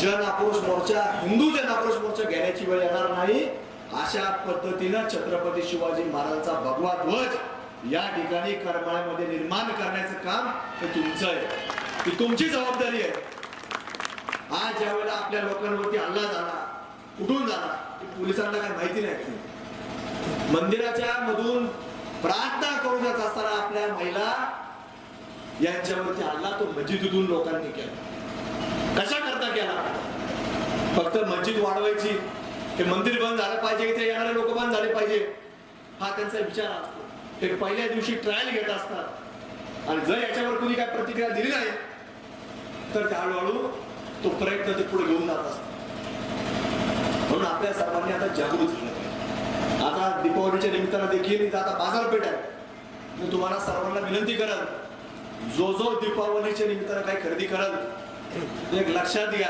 जन आक्रोश मोर्चा हिंदू जन आक्रोश मोर्चा घेण्याची वेळ येणार नाही. अशा पद्धतीनं छत्रपती शिवाजी महाराजांचा भगवा ध्वज या ठिकाणी करमाळ्यामध्ये निर्माण करण्याचं काम हे तुमचं आहे. ही तुमची जबाबदारी आहे. आज ज्या वेळेला आपल्या लोकांवरती हल्ला झाला कुठून झाला पोलिसांना काही माहिती नाही मंदिराच्या मधून प्रार्थना करू जात असताना आपल्या महिला यांच्यावरती हल्ला तो मस्जिदीतून लोकांनी केला. कशा करता केला फक्त मस्जिद वाढवायची. ते मंदिर बंद झालं पाहिजे इथे येणारे लोक बंद झाले पाहिजे. हा त्यांचा विचार असतो. ते पहिल्या दिवशी ट्रायल घेत असतात. आणि जर याच्यावर कुणी काय प्रतिक्रिया दिली नाही तर त्या हळूहळू तो प्रयत्न ते पुढे घेऊन जात असतो म्हणून आपल्या सर्वांनी आता जागृत झालं पाहिजे. आता दीपावलीच्या निमित्तानं देखील आता बाजारपेठ आहे. मी तुम्हाला सर्वांना विनंती करल जो जो दीपावलीच्या निमित्तानं काही खरेदी करल एक लक्षात घ्या.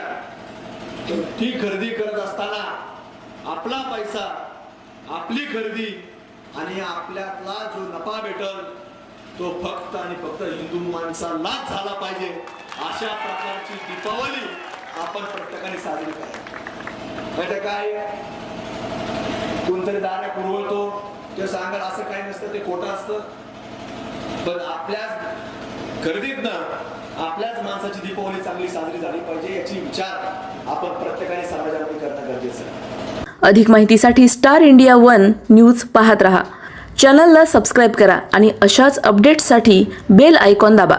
तर ती खरेदी करत असताना आपला पैसा आपली खरेदी आणि आपल्यातला जो नफा भेटल तो फक्त आणि फक्त हिंदू माणसालाच झाला पाहिजे. अशा प्रकारची दीपावली आपण प्रत्येकाने साजरी करा काय? कोणतरी दारा पुरवतो ते सांगाल असं काही नसतं ते खोटं असतं. पण खरेदीत खरेदीतनं आपल्याच माणसाची दीपावली चांगली साजरी झाली पाहिजे याची विचार आपण प्रत्येकाने समाजामध्ये करणं गरजेचं आहे. अधिक माहितीसाठी स्टार इंडिया वन न्यूज पाहत रहा. चॅनलला सबस्क्राईब करा आणि अशाच अपडेट्ससाठी बेल आयकॉन दाबा.